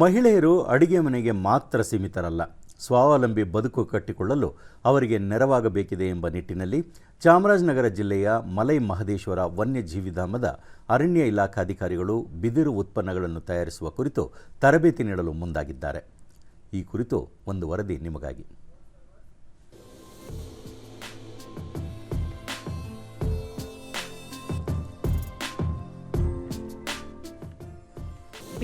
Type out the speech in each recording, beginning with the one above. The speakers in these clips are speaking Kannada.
ಮಹಿಳೆಯರು ಅಡಿಗೆ ಮನೆಗೆ ಮಾತ್ರ ಸೀಮಿತರಲ್ಲ. ಸ್ವಾವಲಂಬಿ ಬದುಕು ಕಟ್ಟಿಕೊಳ್ಳಲು ಅವರಿಗೆ ನೆರವಾಗಬೇಕಿದೆ ಎಂಬ ನಿಟ್ಟಿನಲ್ಲಿ ಚಾಮರಾಜನಗರ ಜಿಲ್ಲೆಯ ಮಲೈ ಮಹದೇಶ್ವರ ವನ್ಯಜೀವಿಧಾಮದ ಅರಣ್ಯ ಇಲಾಖಾಧಿಕಾರಿಗಳು ಬಿದಿರು ಉತ್ಪನ್ನಗಳನ್ನು ತಯಾರಿಸುವ ಕುರಿತು ತರಬೇತಿ ನೀಡಲು ಮುಂದಾಗಿದ್ದಾರೆ. ಈ ಕುರಿತು ಒಂದು ವರದಿ ನಿಮಗಾಗಿ.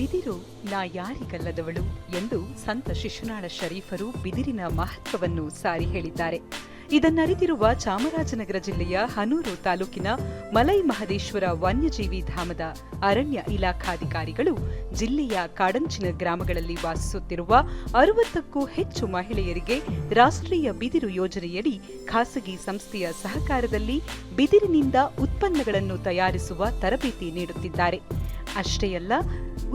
ಬಿದಿರು, ನಾ ಯಾರಿಗಲ್ಲದವಳು ಎಂದು ಸಂತ ಶಿಶುನಾಳ ಶರೀಫರು ಬಿದಿರಿನ ಮಹತ್ವವನ್ನು ಸಾರಿ ಹೇಳಿದ್ದಾರೆ. ಇದನ್ನರಿತಿರುವ ಚಾಮರಾಜನಗರ ಜಿಲ್ಲೆಯ ಹನೂರು ತಾಲೂಕಿನ ಮಲೈ ಮಹದೇಶ್ವರ ವನ್ಯಜೀವಿ ಧಾಮದ ಅರಣ್ಯ ಇಲಾಖಾಧಿಕಾರಿಗಳು ಜಿಲ್ಲೆಯ ಕಾಡಂಚಿನ ಗ್ರಾಮಗಳಲ್ಲಿ ವಾಸಿಸುತ್ತಿರುವ ಅರವತ್ತಕ್ಕೂ ಹೆಚ್ಚು ಮಹಿಳೆಯರಿಗೆ ರಾಷ್ಟ್ರೀಯ ಬಿದಿರು ಯೋಜನೆಯಡಿ ಖಾಸಗಿ ಸಂಸ್ಥೆಯ ಸಹಕಾರದಲ್ಲಿ ಬಿದಿರಿನಿಂದ ಉತ್ಪನ್ನಗಳನ್ನು ತಯಾರಿಸುವ ತರಬೇತಿ ನೀಡುತ್ತಿದ್ದಾರೆ. ಅಷ್ಟೇ ಅಲ್ಲ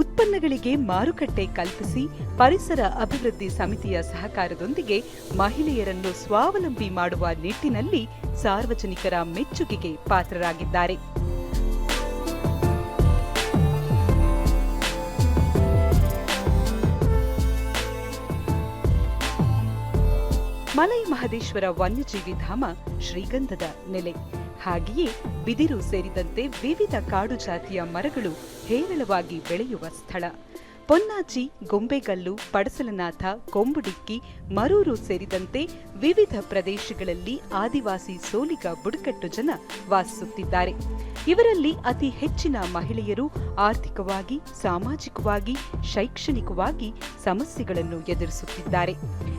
ಉತ್ಪನ್ನಗಳಿಗೆ ಮಾರುಕಟ್ಟೆ ಕಲ್ಪಿಸಿ ಪರಿಸರ ಅಭಿವೃದ್ಧಿ ಸಮಿತಿಯ ಸಹಕಾರದೊಂದಿಗೆ ಮಹಿಳೆಯರನ್ನು ಸ್ವಾವಲಂಬಿ ಮಾಡುವ ನಿಟ್ಟಿನಲ್ಲಿ ಸಾರ್ವಜನಿಕರ ಮೆಚ್ಚುಗೆಗೆ ಪಾತ್ರರಾಗಿದ್ದಾರೆ. ಮಲೈ ಮಹದೇಶ್ವರ ವನ್ಯಜೀವಿ ಧಾಮ ಶ್ರೀಗಂಧದ ನೆಲೆ. ಹಾಗೆಯೇ ಬಿದಿರು ಸೇರಿದಂತೆ ವಿವಿಧ ಕಾಡು ಜಾತಿಯ ಮರಗಳು ಹೇರಳವಾಗಿ ಬೆಳೆಯುವ ಸ್ಥಳ. ಪೊನ್ನಾಚಿ ಗೊಂಬೆಗಲ್ಲು, ಪಡಸಲನಾಥ, ಕೊಂಬುಡಿಕ್ಕಿ, ಮರೂರು ಸೇರಿದಂತೆ ವಿವಿಧ ಪ್ರದೇಶಗಳಲ್ಲಿ ಆದಿವಾಸಿ ಸೋಲಿಗ ಬುಡಕಟ್ಟು ಜನ ವಾಸಿಸುತ್ತಿದ್ದಾರೆ. ಇವರಲ್ಲಿ ಅತಿ ಹೆಚ್ಚಿನ ಮಹಿಳೆಯರು ಆರ್ಥಿಕವಾಗಿ, ಸಾಮಾಜಿಕವಾಗಿ, ಶೈಕ್ಷಣಿಕವಾಗಿ ಸಮಸ್ಯೆಗಳನ್ನು ಎದುರಿಸುತ್ತಿದ್ದಾರೆ.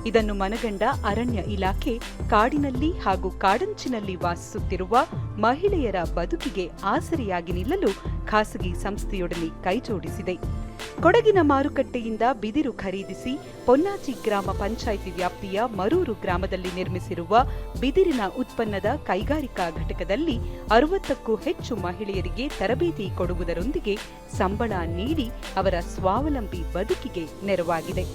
ಇದನ್ನು ಮನಗಂಡ ಅರಣ್ಯ ಇಲಾಖೆ ಕಾಡಿನಲ್ಲಿ ಹಾಗೂ ಕಾಡಂಚಿನಲ್ಲಿ ವಾಸಿಸುತ್ತಿರುವ ಮಹಿಳೆಯರ ಬದುಕಿಗೆ ಆಸರೆಯಾಗಿ ನಿಲ್ಲಲು ಖಾಸಗಿ ಸಂಸ್ಥೆಯೊಡನೆ ಕೈಜೋಡಿಸಿದೆ. ಕೊಡಗಿನ ಮಾರುಕಟ್ಟೆಯಿಂದ ಬಿದಿರು ಖರೀದಿಸಿ ಪೊನ್ನಾಚಿ ಗ್ರಾಮ ಪಂಚಾಯಿತಿ ವ್ಯಾಪ್ತಿಯ ಮರೂರು ಗ್ರಾಮದಲ್ಲಿ ನಿರ್ಮಿಸಿರುವ ಬಿದಿರಿನ ಉತ್ಪನ್ನದ ಕೈಗಾರಿಕಾ ಘಟಕದಲ್ಲಿ ಅರವತ್ತಕ್ಕೂ ಹೆಚ್ಚು ಮಹಿಳೆಯರಿಗೆ ತರಬೇತಿ ಕೊಡುವುದರೊಂದಿಗೆ ಸಂಬಳ ನೀಡಿ ಅವರ ಸ್ವಾವಲಂಬಿ ಬದುಕಿಗೆ ನೆರವಾಗಿದೆ.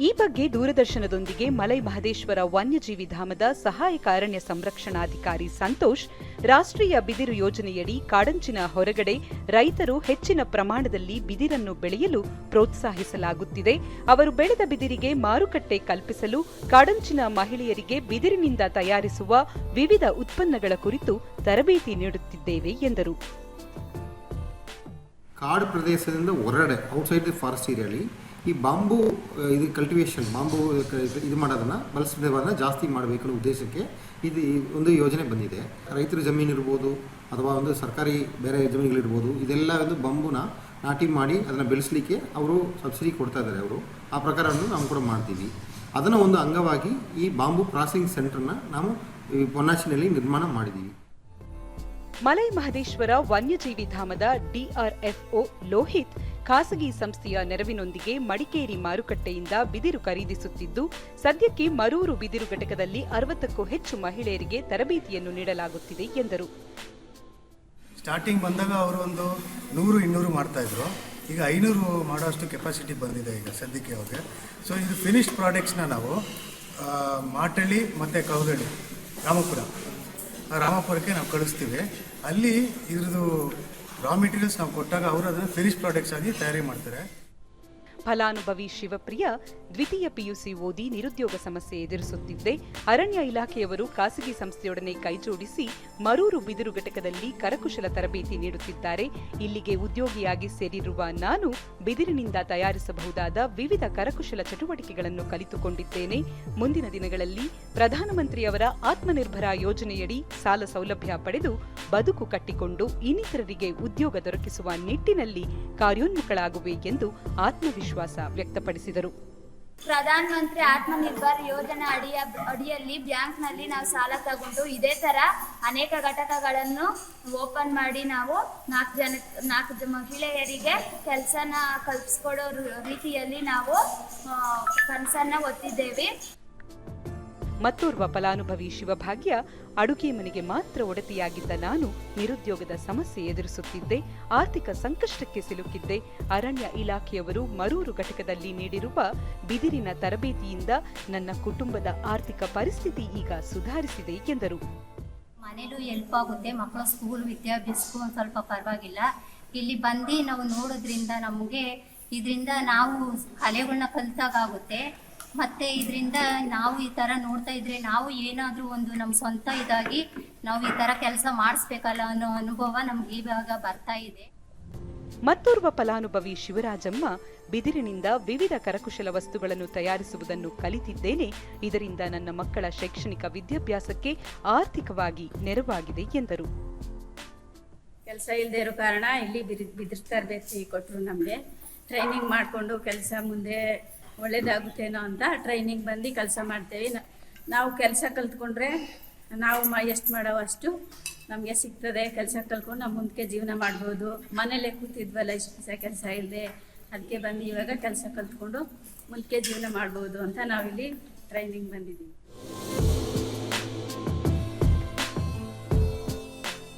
ಈ ಬಗ್ಗೆ ದೂರದರ್ಶನದೊಂದಿಗೆ ಮಲೈ ಮಹದೇಶ್ವರ ವನ್ಯಜೀವಿ ಧಾಮದ ಸಹಾಯಕ ಅರಣ್ಯ ಸಂರಕ್ಷಣಾಧಿಕಾರಿ ಸಂತೋಷ್, ರಾಷ್ಟ್ರೀಯ ಬಿದಿರು ಯೋಜನೆಯಡಿ ಕಾಡಂಚಿನ ಹೊರಗಡೆ ರೈತರು ಹೆಚ್ಚಿನ ಪ್ರಮಾಣದಲ್ಲಿ ಬಿದಿರನ್ನು ಬೆಳೆಯಲು ಪ್ರೋತ್ಸಾಹಿಸಲಾಗುತ್ತಿದೆ. ಅವರು ಬೆಳೆದ ಬಿದಿರಿಗೆ ಮಾರುಕಟ್ಟೆ ಕಲ್ಪಿಸಲು ಕಾಡಂಚಿನ ಮಹಿಳೆಯರಿಗೆ ಬಿದಿರಿನಿಂದ ತಯಾರಿಸುವ ವಿವಿಧ ಉತ್ಪನ್ನಗಳ ಕುರಿತು ತರಬೇತಿ ನೀಡುತ್ತಿದ್ದೇವೆ ಎಂದರು. ಕಾಡು ಪ್ರದೇಶದಿಂದ ಹೊರಡೆ ಔಟ್ಸೈಡ್ ದಿ ಫಾರೆಸ್ಟ್ ಏರಿಯಲ್ಲಿ ಈ ಬಾಂಬು ಇದು ಕಲ್ಟಿವೇಷನ್ ಬಾಂಬು ಇದು ಮಾಡೋದನ್ನು ಬಳಸೋದನ್ನು ಜಾಸ್ತಿ ಮಾಡಬೇಕು ಉದ್ದೇಶಕ್ಕೆ ಇದು ಒಂದು ಯೋಜನೆ ಬಂದಿದೆ. ರೈತರ ಜಮೀನು ಇರ್ಬೋದು ಅಥವಾ ಒಂದು ಸರ್ಕಾರಿ ಬೇರೆ ಜಮೀನುಗಳಿರ್ಬೋದು, ಇದೆಲ್ಲ ಒಂದು ಬಾಂಬುನ ನಾಟಿ ಮಾಡಿ ಅದನ್ನು ಬೆಳೆಸಲಿಕ್ಕೆ ಅವರು ಸಬ್ಸಿಡಿ ಕೊಡ್ತಾ ಇದ್ದಾರೆ ಅವರು. ಆ ಪ್ರಕಾರವನ್ನು ನಾವು ಕೂಡ ಮಾಡ್ತೀವಿ. ಅದನ್ನು ಒಂದು ಅಂಗವಾಗಿ ಈ ಬಾಂಬು ಪ್ರಾಸೆಸಿಂಗ್ ಸೆಂಟರ್ನ ನಾವು ಪೊನ್ನಾಚಿನಲ್ಲಿ ನಿರ್ಮಾಣ ಮಾಡಿದ್ದೀವಿ ಮಲೈ ಮಹದೇಶ್ವರ ವನ್ಯಜೀವಿ ಧಾಮದ ಡಿಆರ್ಎಫ್ಒ ಲೋಹಿತ್ ಖಾಸಗಿ ಸಂಸ್ಥೆಯ ನೆರವಿನೊಂದಿಗೆ ಮಡಿಕೇರಿ ಮಾರುಕಟ್ಟೆಯಿಂದ ಬಿದಿರು ಖರೀದಿಸುತ್ತಿದ್ದು, ಸದ್ಯಕ್ಕೆ ಮರೂರು ಬಿದಿರು ಘಟಕದಲ್ಲಿ ಅರವತ್ತಕ್ಕೂ ಹೆಚ್ಚು ಮಹಿಳೆಯರಿಗೆ ತರಬೇತಿಯನ್ನು ನೀಡಲಾಗುತ್ತಿದೆ ಎಂದರು. ಸ್ಟಾರ್ಟಿಂಗ್ ಬಂದಾಗ ಅವರು ಒಂದು ನೂರು, ಇನ್ನೂರು ಮಾಡ್ತಾ ಇದ್ರು. ಈಗ ಐನೂರು ಮಾಡೋಷ್ಟು ಕೆಪಾಸಿಟಿ ಬಂದಿದೆ ಈಗ ಸದ್ಯಕ್ಕೆ ಅವ್ರಿಗೆ. ಸೊ ಇದು ಫಿನಿಶ್ಡ್ ಪ್ರಾಡಕ್ಟ್ಸ್ನ ನಾವು ಮಾಟಳ್ಳಿ ಮತ್ತು ಕೌದಳ್ಳಿ, ರಾಮಪುರ. ರಾಮಪುರಕ್ಕೆ ನಾವು ಕಳಿಸ್ತೀವಿ. ಅಲ್ಲಿ ಇದ್ರದ್ದು ರಾ ಮೆಟೀರಿಯಲ್ಸ್ ನಾವು ಕೊಟ್ಟಾಗ ಅವರು ಅದನ್ನು ಫಿನಿಶ್ ಪ್ರಾಡಕ್ಟ್ಸ್ ಆಗಿ ತಯಾರಿ ಮಾಡ್ತಾರೆ. ಫಲಾನುಭವಿ ಶಿವಪ್ರಿಯ ದ್ವಿತೀಯ ಪಿಯುಸಿ ಓದಿ ನಿರುದ್ಯೋಗ ಸಮಸ್ಯೆ ಎದುರಿಸುತ್ತಿದ್ದೆ. ಅರಣ್ಯ ಇಲಾಖೆಯವರು ಖಾಸಗಿ ಸಂಸ್ಥೆಯೊಡನೆ ಕೈಜೋಡಿಸಿ ಮರೂರು ಬಿದಿರು ಘಟಕದಲ್ಲಿ ಕರಕುಶಲ ತರಬೇತಿ ನೀಡುತ್ತಿದ್ದಾರೆ. ಇಲ್ಲಿಗೆ ಉದ್ಯೋಗಿಯಾಗಿ ಸೇರಿರುವ ನಾನು ಬಿದಿರಿನಿಂದ ತಯಾರಿಸಬಹುದಾದ ವಿವಿಧ ಕರಕುಶಲ ಚಟುವಟಿಕೆಗಳನ್ನು ಕಲಿತುಕೊಂಡಿದ್ದೇನೆ. ಮುಂದಿನ ದಿನಗಳಲ್ಲಿ ಪ್ರಧಾನಮಂತ್ರಿಯವರ ಆತ್ಮನಿರ್ಭರ ಯೋಜನೆಯಡಿ ಸಾಲ ಸೌಲಭ್ಯ ಪಡೆದು ಬದುಕು ಕಟ್ಟಿಕೊಂಡು ಇನ್ನಿತರರಿಗೆ ಉದ್ಯೋಗ ದೊರಕಿಸುವ ನಿಟ್ಟಿನಲ್ಲಿ ಕಾರ್ಯೋನ್ಮುಖಳಾಗುವೆ ಎಂದು ಆತ್ಮವಿಶ್ವಾಸ ವ್ಯಕ್ತಪಡಿಸಿದರು. ಪ್ರಧಾನ ಮಂತ್ರಿ ಆತ್ಮನಿರ್ಭರ್ ಯೋಜನೆ ಅಡಿಯ ಅಡಿಯಲ್ಲಿ ಬ್ಯಾಂಕ್ನಲ್ಲಿ ನಾವು ಸಾಲ ತಗೊಂಡು ಇದೇ ತರ ಅನೇಕ ಘಟಕಗಳನ್ನು ಓಪನ್ ಮಾಡಿ ನಾವು ನಾಲ್ಕು ಜನ, ನಾಲ್ಕು ಮಹಿಳೆಯರಿಗೆ ಕೆಲಸನ ಕಲ್ಪಿಸ್ಕೊಡೋ ರೀತಿಯಲ್ಲಿ ನಾವು ಕನಸನ್ನ ಒತ್ತಿದ್ದೇವೆ. ಮತ್ತೋರ್ವ ಫಲಾನುಭವಿ ಶಿವಭಾಗ್ಯ ಅಡುಗೆ ಮನೆಗೆ ಮಾತ್ರ ಒಡತಿಯಾಗಿದ್ದ ನಾನು ನಿರುದ್ಯೋಗದ ಸಮಸ್ಯೆ ಎದುರಿಸುತ್ತಿದ್ದೆ, ಆರ್ಥಿಕ ಸಂಕಷ್ಟಕ್ಕೆ ಸಿಲುಕಿದ್ದೆ. ಅರಣ್ಯ ಇಲಾಖೆಯವರು ಮರೂರು ಘಟಕದಲ್ಲಿ ನೀಡಿರುವ ಬಿದಿರಿನ ತರಬೇತಿಯಿಂದ ನನ್ನ ಕುಟುಂಬದ ಆರ್ಥಿಕ ಪರಿಸ್ಥಿತಿ ಈಗ ಸುಧಾರಿಸಿದೆ ಎಂದರು. ಮನೇಲೂ ಹೆಲ್ಪ್ ಆಗುತ್ತೆ, ಮಕ್ಕಳ ಸ್ಕೂಲ್ ವಿದ್ಯಾಭ್ಯಾಸಕ್ಕೂ ಒಂದು ಸ್ವಲ್ಪ ಪರವಾಗಿಲ್ಲ. ಇಲ್ಲಿ ಬಂದು ನಾವು ನೋಡೋದ್ರಿಂದ ನಮಗೆ ಇದರಿಂದ ನಾವು ಕಲೆಗಳನ್ನ ಕಲಿತಾಗುತ್ತೆ ಮತ್ತು ಇದರಿಂದ ನಾವು ಈ ಥರ ನೋಡ್ತಾ ಇದ್ರೆ ನಾವು ಏನಾದರೂ ಒಂದು ನಮ್ಮ ಸ್ವಂತ ಇದಾಗಿ ನಾವು ಈ ಥರ ಕೆಲಸ ಮಾಡಿಸ್ಬೇಕಲ್ಲ ಅನ್ನೋ ಅನುಭವ ನಮ್ಗೆ ಇವಾಗ ಬರ್ತಾ ಇದೆ. ಮತ್ತೋರ್ವ ಫಲಾನುಭವಿ ಶಿವರಾಜಮ್ಮ ಬಿದಿರಿನಿಂದ ವಿವಿಧ ಕರಕುಶಲ ವಸ್ತುಗಳನ್ನು ತಯಾರಿಸುವುದನ್ನು ಕಲಿತಿದ್ದೇನೆ. ಇದರಿಂದ ನನ್ನ ಮಕ್ಕಳ ಶೈಕ್ಷಣಿಕ ವಿದ್ಯಾಭ್ಯಾಸಕ್ಕೆ ಆರ್ಥಿಕವಾಗಿ ನೆರವಾಗಿದೆ ಎಂದರು. ಕೆಲಸ ಇಲ್ಲದೆ ಇರೋ ಕಾರಣ ಇಲ್ಲಿ ಬಿದಿರ್ ಬಿದಿರು ತರಬೇತಿ ಕೊಟ್ಟರು ನಮಗೆ. ಟ್ರೈನಿಂಗ್ ಮಾಡಿಕೊಂಡು ಕೆಲಸ ಮುಂದೆ ಒಳ್ಳೇದಾಗುತ್ತೇನೋ ಅಂತ ಟ್ರೈನಿಂಗ್ ಬಂದು ಕೆಲಸ ಮಾಡ್ತೇವೆ. ನಾವು ಕೆಲಸ ಕಲ್ತ್ಕೊಂಡ್ರೆ ನಾವು ಮ, ಎಷ್ಟು ಮಾಡೋ ಅಷ್ಟು ನಮಗೆ ಸಿಗ್ತದೆ. ಕೆಲಸ ಕಲ್ತ್ಕೊಂಡು ನಾವು ಮುಂದಕ್ಕೆ ಜೀವನ ಮಾಡ್ಬೋದು. ಮನೇಲೇ ಕೂತಿದ್ವಲ್ಲ ಇಷ್ಟು ದಿವಸ ಕೆಲಸ ಇಲ್ಲದೆ ಅದಕ್ಕೆ ಬಂದು ಇವಾಗ ಕೆಲಸ ಕಲ್ತ್ಕೊಂಡು ಮುಂದಕ್ಕೆ ಜೀವನ ಮಾಡ್ಬೋದು ಅಂತ ನಾವಿಲ್ಲಿ ಟ್ರೈನಿಂಗ್ ಬಂದಿದ್ದೀವಿ.